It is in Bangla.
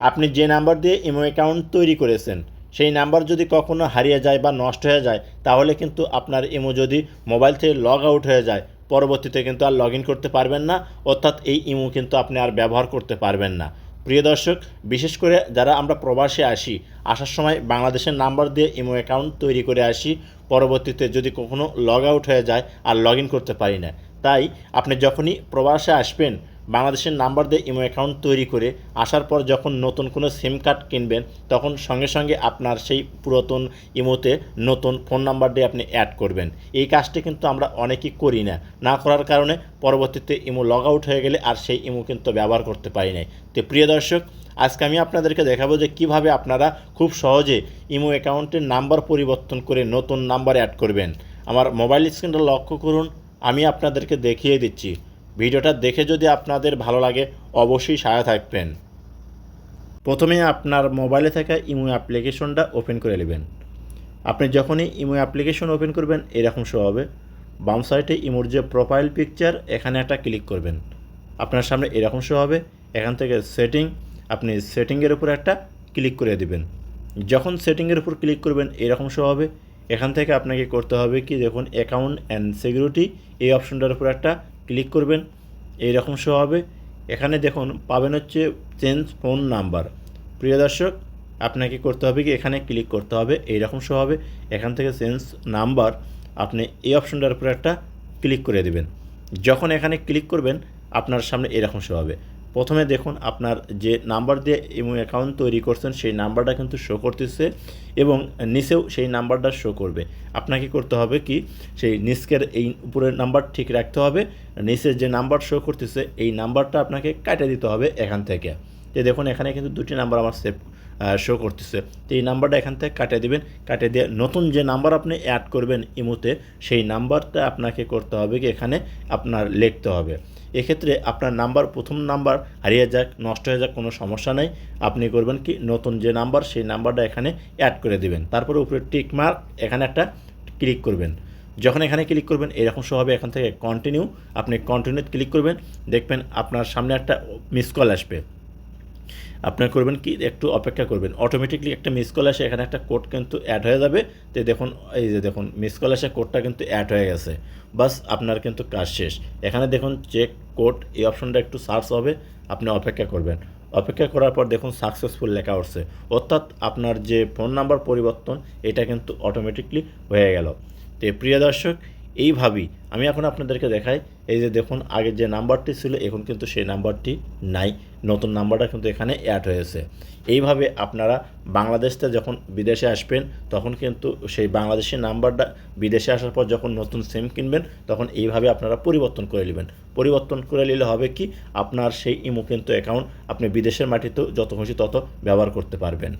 আপনি যে নাম্বার দিয়ে ইমো অ্যাকাউন্ট তৈরি করেছেন, সেই নাম্বার যদি কখনো হারিয়ে যায় বা নষ্ট হয়ে যায়, তাহলে কিন্তু আপনার ইমো যদি মোবাইল থেকে লগ আউট হয়ে যায়, পরবর্তীতে কিন্তু আর লগ করতে পারবেন না, অর্থাৎ এই ইমো কিন্তু আপনি আর ব্যবহার করতে পারবেন না। প্রিয় দর্শক, বিশেষ করে যারা আমরা প্রবাসে আসি, আসার সময় বাংলাদেশের নাম্বার দিয়ে ইমো অ্যাকাউন্ট তৈরি করে আসি, পরবর্তীতে যদি কখনো লগ আউট হয়ে যায়, আর লগ করতে পারি না। তাই আপনি যখনই প্রবাসে আসবেন বাংলাদেশের নাম্বার দিয়ে ইমো অ্যাকাউন্ট তৈরি করে আসার পর যখন নতুন কোনো সিম কার্ড কিনবেন, তখন সঙ্গে সঙ্গে আপনার সেই পুরাতন ইমোতে নতুন ফোন নাম্বার দিয়ে আপনি অ্যাড করবেন। এই কাজটি কিন্তু আমরা অনেকেই করি না। না করার কারণে পরবর্তীতে ইমো লগ আউট হয়ে গেলে আর সেই ইমো কিন্তু ব্যবহার করতে পারি নাই। তো প্রিয় দর্শক, আজকে আমি আপনাদেরকে দেখাবো যে কীভাবে আপনারা খুব সহজে ইমো অ্যাকাউন্টের নাম্বার পরিবর্তন করে নতুন নাম্বার অ্যাড করবেন। আমার মোবাইল স্ক্রিনটা লক্ষ্য করুন, আমি আপনাদেরকে দেখিয়ে দিচ্ছি। ভিডিওটা দেখে যদি আপনাদের ভালো লাগে, অবশ্যই সায়া থাকবেন। প্রথমে আপনার মোবাইলে থাকা ইমো অ্যাপ্লিকেশনটা ওপেন করে নেবেন। আপনি যখনই ইমো অ্যাপ্লিকেশন ওপেন করবেন, এরকম শো হবে। বাম সাইডে ইমোর যে প্রোফাইল পিকচার এখানে একটা ক্লিক করবেন। আপনার সামনে এরকম শো হবে। এখান থেকে সেটিং আপনি সেটিংয়ের উপর একটা ক্লিক করে দিবেন। যখন সেটিংয়ের উপর ক্লিক করবেন, এরকম শো হবে। এখান থেকে আপনাকে করতে হবে কি, দেখুন অ্যাকাউন্ট অ্যান্ড সিকিউরিটি এই অপশনটার উপর একটা ক্লিক করবেন এই রকম শো হবে। এখানে দেখুন, পাবেন হচ্ছে চেঞ্জ ফোন নাম্বার প্রিয় দর্শক, আপনাকে করতে হবে কি, এখানে ক্লিক করতে হবে এই রকম শো হবে। এখান থেকে চেঞ্জ নাম্বার আপনি এই অপশনটার উপর একটা ক্লিক করে দেবেন। যখন এখানে ক্লিক করবেন, আপনার সামনে এরকম শো হবে। প্রথমে দেখুন আপনার যে নাম্বার দিয়ে ইমো অ্যাকাউন্ট তৈরি করছেন, সেই নাম্বারটা কিন্তু শো করতেছে এবং নিচেও সেই নাম্বারটা শো করবে। আপনাকে করতে হবে কি? সেই নিচকের এই উপরের নাম্বার ঠিক রাখতে হবে। নিচের যে নাম্বার শো করতেছে, এই নাম্বারটা আপনাকে কাটে দিতে হবে এখান থেকে। যে দেখুন, এখানে কিন্তু দুটি নাম্বার আমার সেভ শো করতেছে। তো এই নাম্বারটা এখান থেকে কাটিয়ে দিবেন। কাটিয়ে দিয়ে নতুন যে নাম্বার আপনি অ্যাড করবেন ইমোতে, সেই নাম্বারটা আপনাকে করতে হবে কি? এখানে আপনার লিখতে হবে। এক্ষেত্রে আপনার নাম্বার প্রথম নাম্বার হারিয়ে যাক, নষ্ট হয়ে যাক, কোনো সমস্যা নেই। আপনি করবেন কি? নতুন যে নাম্বার সেই নাম্বারটা এখানে অ্যাড করে দিবেন। তারপরে উপরে টিক মার্ক এখানে একটা ক্লিক করবেন। যখন এখানে ক্লিক করবেন, এরকম শো হবে এখান থেকে কন্টিনিউ আপনি কন্টিনিউ ক্লিক করবেন। দেখবেন আপনার সামনে একটা মিস কল আসবে। আপনার করবেন কি? একটু অপেক্ষা করবেন। অটোমেটিকলি একটা মিস কল আসে, এখানে একটা কোড কিন্তু অ্যাড হয়ে যাবে। তো দেখুন, এই যে দেখুন মিস কল আসে কোডটা কিন্তু অ্যাড হয়ে গেছে। বাস, আপনার কিন্তু কাজ শেষ। এখানে দেখুন চেক কোড এই অপশনটা একটু সার্চ হবে, আপনি অপেক্ষা করবেন। অপেক্ষা করার পর দেখুন সাকসেসফুল লেখা উঠছে। অর্থাৎ আপনার যে ফোন নাম্বার পরিবর্তন, এটা কিন্তু অটোমেটিকলি হয়ে গেল। তো প্রিয় দর্শক এইভাবেই আমি এখন আপনাদেরকে দেখাই, এই যে দেখুন আগে যে নাম্বারটি ছিল, এখন কিন্তু সেই নাম্বারটি নাই। নতুন নাম্বারটা কিন্তু এখানে অ্যাড হয়েছে। এইভাবে আপনারা বাংলাদেশতে যখন বিদেশে আসবেন, তখন কিন্তু সেই বাংলাদেশি নাম্বারটা বিদেশে আসার পর যখন নতুন সিম কিনবেন, তখন এইভাবে আপনারা পরিবর্তন করে নেবেন। পরিবর্তন করে নিলে হবে কি, আপনার সেই ইমো কিন্তু অ্যাকাউন্ট আপনি বিদেশের মাটিতেও যত খুশি তত ব্যবহার করতে পারবেন।